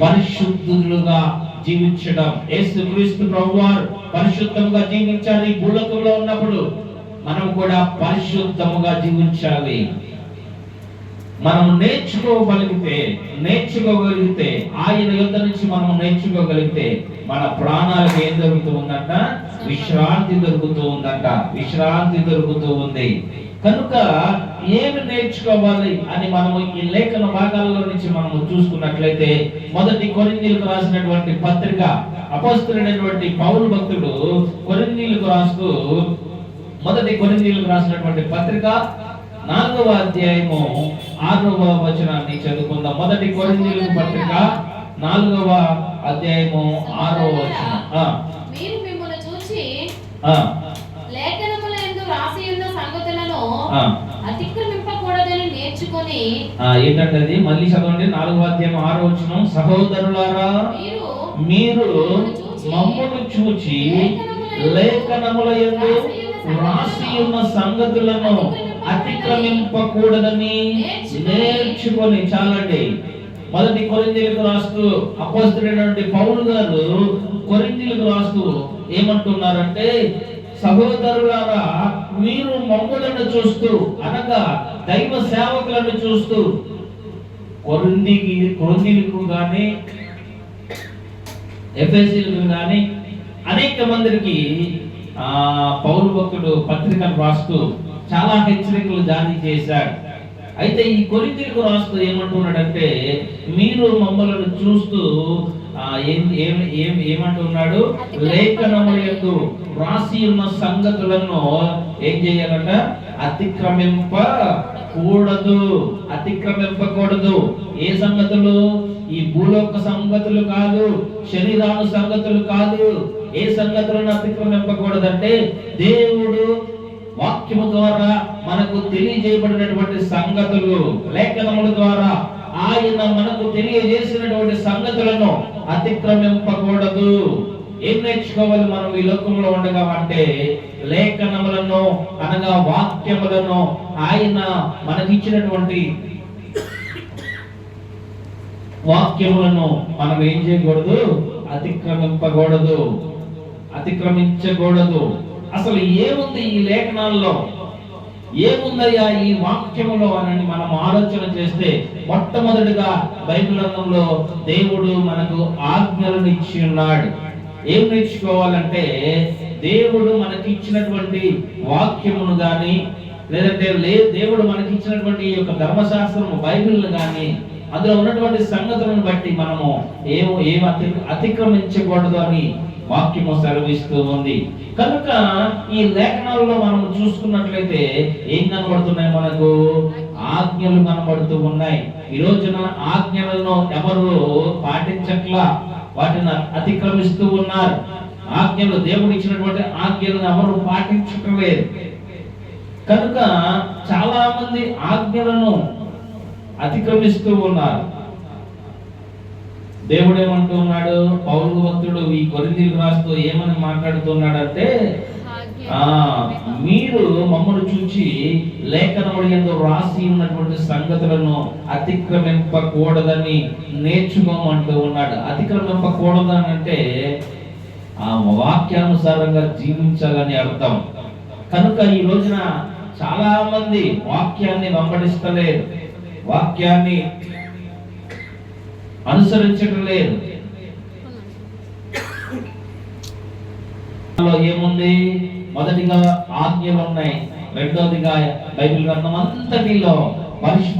పరిశుద్ధులుగా జీవించడం. యేసు క్రీస్తు ప్రభు వారు పరిశుద్ధంగా జీవించారు భూలోకంలో ఉన్నప్పుడు మనం కూడా పరిశుద్ధముగా జీవించాలి. మనం నేర్చుకోగలిగితే నేర్చుకోగలిగితే ఆయన యుద్ధ నుంచి మనం నేర్చుకోగలిగితే మన ప్రాణాలకు ఏం దొరుకుతూ ఉందంట? విశ్రాంతి దొరుకుతూ ఉందంట. విశ్రాంతి దొరుకుతూ ఉంది. కనుక ఏమి నేర్చుకోవాలి అని మనము ఈ లేఖన భాగాల్లో నుంచి మనము చూసుకున్నట్లయితే మొదటి కొరిందీలకు రాసినటువంటి పత్రిక అపస్తుడైనటువంటి పౌరు భక్తుడు కొరిందీలకు రాస్తూ మొదటి కొరిందీలకు రాసినటువంటి పత్రిక నాలుగవ అధ్యాయము ఆరవ వచనాన్ని చదువుకుందాం. మొదటి కొరిందీలకు పత్రిక నాలుగవ అధ్యాయము ఆరవ వచనం. ఆ, మీరు మిమ్మల్ని చూచి ఆ, లేఖనముల యందు రాసి ఉన్న సంగతులను ఆ. అతిక్రమింపకూడదని నేర్చుకొని ఆ, ఏంటంటే అది మళ్ళీ చదవండి. నాలుగవ అధ్యాయం ఆరో వచనం. సహోదరులారా మీరు మీరు మమ్మను చూచి లేఖనముల యందు రాసి ఉన్న సంగతులను అతిక్రమింపకూడదని నేర్చుకొని చాలండి. మొదటి కొరిందీలకు రాస్తూ అపోస్తుడైనటువంటి పౌలు గారు కొరిందీలకు రాస్తూ ఏమంటున్నారంటే సహోదరులారా మీరు మమ్ములను చూస్తూ అనగా దైవ సేవకులను చూస్తూ కొరిందికి కొరిందీలకు కానీ ఎఫ్ఎస్సీలకు కానీ అనేక మందికి ఆ పౌరు భక్తుడు పత్రికను రాస్తూ చాలా హెచ్చరికలు జారీ చేశాడు అయితే ఈ కొరింతీలకు రాస్తూ ఏమంటున్నాడంటే మీరు మమ్మలను చూస్తూ ఏం ఏమంటున్నాడు? లేఖనముల యందు రాసి ఉన్న సంగతులను ఏం చేయాలంట? అతిక్రమింప కూడదు అతిక్రమింపకూడదు. ఏ సంగతులు? ఈ భూలోక సంగతులు కాదు శరీరాను సంగతులు కాదు. ఏ సంగతులను అతిక్రమింపకూడదంటే దేవుడు వాక్యము ద్వారా మనకు తెలియజేయబడినటువంటి సంగతులు లేఖనముల ద్వారా ఆయన మనకు తెలియజేసినటువంటి సంగతులను అతిక్రమింపకూడదు. ఏం నేర్చుకోవాలి మనం ఈ లోకంలో ఉండగా అంటే లేఖనములను అనగా వాక్యములను ఆయన మనకిచ్చినటువంటి వాక్యములను మనం ఏం చేయకూడదు? అతిక్రమింపకూడదు. అతిక్రమించకూడదు. అసలు ఏముంది ఈ లేఖనాల్లో? ఏముందయ్యా ఈ వాక్యములో అని మనం ఆలోచన చేస్తే మొట్టమొదటిగా బైబిల్ రంగంలో దేవుడు మనకు ఆజ్ఞలను ఇచ్చి ఉన్నాడు. ఏం నేర్చుకోవాలంటే దేవుడు మనకి ఇచ్చినటువంటి వాక్యమును గాని లేదంటే లే దేవుడు మనకి ఇచ్చినటువంటి ఈ యొక్క ధర్మశాస్త్రము బైబిల్ను గాని అందులో ఉన్నటువంటి సంగతులను బట్టి మనము ఏమో ఏం అతి అతిక్రమించకూడదు అని వాక్యము సెలవిస్తూ ఉంది. కనుక ఈ లేఖనాల్లో మనం చూసుకున్నట్లయితే ఏం కనబడుతున్నాయి మనకు? ఆజ్ఞలు కనబడుతూ ఉన్నాయి. ఈ రోజున ఆజ్ఞలను ఎవరు పాటించట్లా? వాటిని అతిక్రమిస్తూ ఉన్నారు. ఆజ్ఞలు దేవుడు ఇచ్చినటువంటి ఆజ్ఞలను ఎవరు పాటించటం లేదు. కనుక చాలా మంది ఆజ్ఞలను అతిక్రమిస్తూ ఉన్నారు. దేవుడు ఏమంటూ ఉన్నాడు పౌరు భక్తుడు ఈ కొరిందీలకు రాస్తూ ఏమని మాట్లాడుతున్నాడంటే ఆ మీరు మమ్మల్ని చూచి లేఖనములు ఎందు రాసి ఉన్నటువంటి సంగతులను అతిక్రమింపకూడదని నేర్చుకోమంటూ ఉన్నాడు. అతిక్రమింపకూడదని అంటే ఆ వాక్యానుసారంగా జీవించాలని అర్థం. కనుక ఈ రోజున చాలా మంది వాక్యాన్ని వెంబడిస్తలేరు. వాక్యాన్ని అనుసరించడం లేదు. ఏముంది? మొదటిగా ఆజ్ఞలు ఉన్నాయి. రెండోదిగా బైబిల్ గ్రంథం అంతటిలో పరిశుద్ధ